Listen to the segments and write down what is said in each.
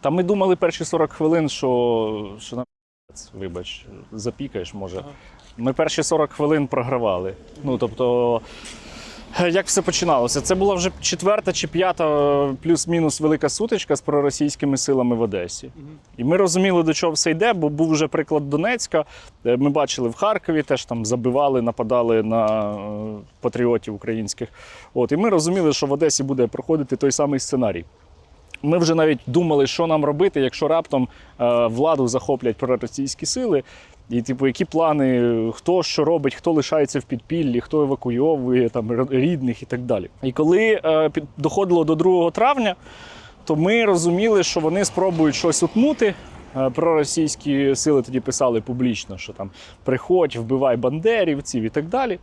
Та ми думали перші 40 хвилин, що, що на вибач, запікаєш, може. Ага. Ми перші 40 хвилин програвали. Ну, тобто, як все починалося? Це була вже четверта чи п'ята плюс-мінус велика сутичка з проросійськими силами в Одесі. І ми розуміли, до чого все йде, бо був вже приклад Донецька. Е, Ми бачили в Харкові, теж там забивали, нападали на е, патріотів українських. От, і ми розуміли, що в Одесі буде проходити той самий сценарій. Ми вже навіть думали, що нам робити, якщо раптом е, владу захоплять проросійські сили. І, типу, які плани, хто що робить, хто лишається в підпіллі, хто евакуйовує там рідних і так далі. І коли е, доходило до 2 травня, то ми розуміли, що вони спробують щось утнути. Е, Проросійські сили тоді писали публічно, що там приходь, вбивай бандерівців і так далі.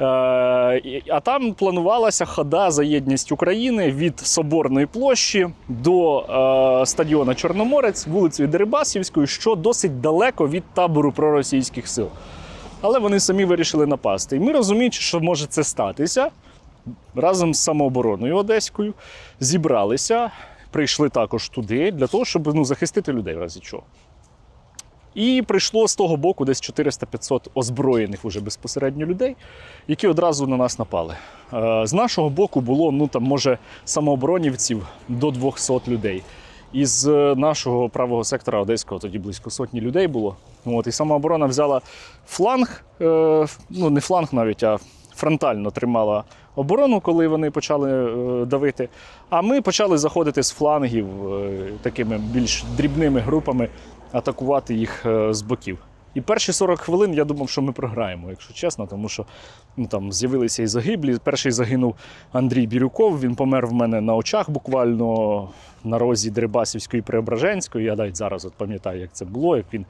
Е, А там планувалася хода за єдність України від Соборної площі до е, стадіона Чорноморець, вулицею Дерибасівською, що досить далеко від табору проросійських сил. Але вони самі вирішили напасти. І ми розуміючи, що може це статися, разом з самообороною Одеською зібралися, прийшли також туди для того, щоб ну, захистити людей в разі чого. І прийшло з того боку десь 400-500 озброєних уже безпосередньо людей, які одразу на нас напали. Е, З нашого боку було, ну там, може, самооборонівців до 200 людей. Із е, нашого правого сектора одеського тоді близько сотні людей було. От, і самооборона взяла фланг, е, ну не фланг навіть, а фронтально тримала оборону, коли вони почали давити. А ми почали заходити з флангів такими більш дрібними групами, атакувати їх е, з боків. І перші 40 хвилин я думав, що ми програємо, якщо чесно, тому що ну, там з'явилися і загиблі. Перший загинув Андрій Бірюков, він помер в мене на очах буквально на розі Дерибасівської і Преображенської. Я навіть зараз от пам'ятаю, як це було, як він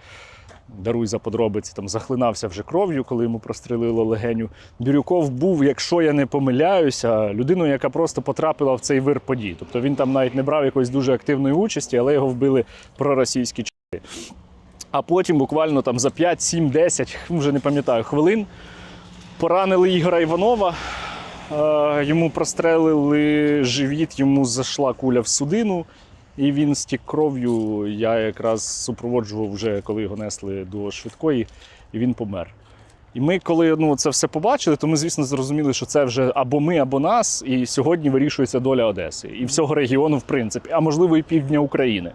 даруй за подробиці, там захлинався вже кров'ю, коли йому прострелило легеню. Бірюков був, якщо я не помиляюся, людиною, яка просто потрапила в цей вир подій. Тобто він там навіть не брав якоїсь дуже активної участі, але його вбили проросійські. А потім, буквально там за 5, 7, 10, вже не пам'ятаю, хвилин, поранили Ігора Іванова. Е, Йому прострелили живіт, йому зайшла куля в судину, і він стік кров'ю. Я якраз супроводжував вже, коли його несли до швидкої, і він помер. І ми, коли ну, це все побачили, то ми, звісно, зрозуміли, що це вже або ми, або нас, і сьогодні вирішується доля Одеси і всього регіону, в принципі, а можливо, і півдня України.